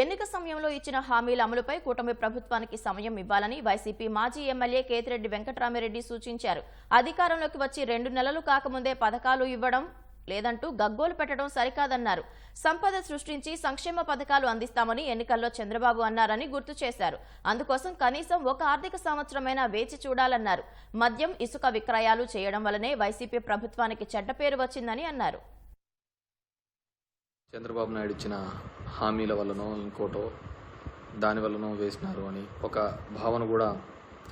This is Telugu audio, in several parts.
ఎన్నిక సమయంలో ఇచ్చిన హామీల అమలుపై కూటమి ప్రభుత్వానికి సమయం ఇవ్వాలని వైసీపీ మాజీ ఎమ్మెల్యే కేతిరెడ్డి వెంకటరామిరెడ్డి సూచించారు. అధికారంలోకి వచ్చి రెండు నెలలు కాకముందే పథకాలు ఇవ్వడం లేదంటూ గగ్గోలు పెట్టడం సరికాదన్నారు. సంపద సృష్టించి సంక్షేమ పథకాలు అందిస్తామని ఎన్నికల్లో చంద్రబాబు అన్నారని గుర్తు చేశారు. అందుకోసం కనీసం ఒక ఆర్థిక సంవత్సరమైనా వేచి చూడాలన్నారు. మద్యం ఇసుక విక్రయాలు చేయడం వల్లనే వైసీపీ ప్రభుత్వానికి చెడ్డ పేరు వచ్చిందని అన్నారు. చంద్రబాబు నాయుడు ఇచ్చిన హామీల వల్లనో ఇంకోటో దాని వల్లనో వేసినారు అని ఒక భావన కూడా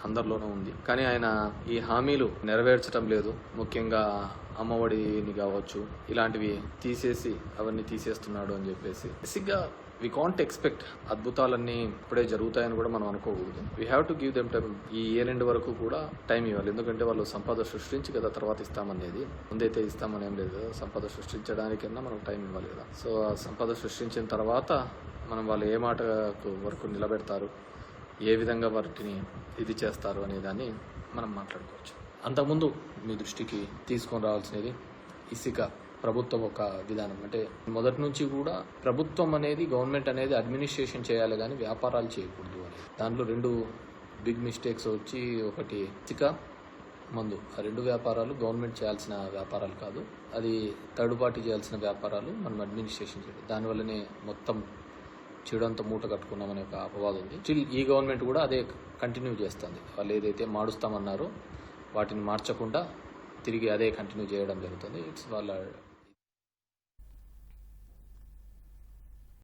అందరిలోనూ ఉంది. కానీ ఆయన ఈ హామీలు నెరవేర్చడం లేదు. ముఖ్యంగా అమ్మఒడిని కావచ్చు ఇలాంటివి తీసేసి అవన్నీ తీసేస్తున్నాడు అని చెప్పేసి. బేసిక్గా వి కాంట్ ఎక్స్పెక్ట్ అద్భుతాలన్నీ ఇప్పుడే జరుగుతాయని కూడా మనం అనుకోకూడదు. We have to give them time ఈ ఇయర్ ఎండ్ వరకు కూడా టైం ఇవ్వాలి. ఎందుకంటే వాళ్ళు సంపద సృష్టించి కదా తర్వాత ఇస్తామనేది. ముందైతే ఇస్తామనేం లేదు కదా. సంపద సృష్టించడానికన్నా మనకు టైం ఇవ్వాలి కదా. సో ఆ సంపద సృష్టించిన తర్వాత మనం వాళ్ళు ఏ మాటకు వరకు నిలబెడతారు? ఏ విధంగా వాటిని ఇది చేస్తారు అనే దాన్ని మనం మాట్లాడుకోవచ్చు. అంతకుముందు మీ దృష్టికి తీసుకొని రావాల్సినది ఇసుక ప్రభుత్వం ఒక విధానం. అంటే మొదటి నుంచి కూడా ప్రభుత్వం అనేది గవర్నమెంట్ అనేది అడ్మినిస్ట్రేషన్ చేయాలి కానీ వ్యాపారాలు చేయకూడదు అని. దాంట్లో రెండు బిగ్ మిస్టేక్స్ వచ్చి ఒకటి ఇసుక మందు. ఆ రెండు వ్యాపారాలు గవర్నమెంట్ చేయాల్సిన వ్యాపారాలు కాదు. అది థర్డ్ పార్టీ చేయాల్సిన వ్యాపారాలు మనం అడ్మినిస్ట్రేషన్ చేయాలి దానివల్లనే మొత్తం చెడంతా మూట కట్టుకున్నామనే ఒక అపవాదం ఉంది. స్టిల్ ఈ గవర్నమెంట్ కూడా అదే కంటిన్యూ చేస్తుంది. వాళ్ళు ఏదైతే మారుస్తామన్నారో వాటిని మార్చకుండా తిరిగి అదే కంటిన్యూ చేయడం జరుగుతుంది. ఇట్స్ వాళ్ళ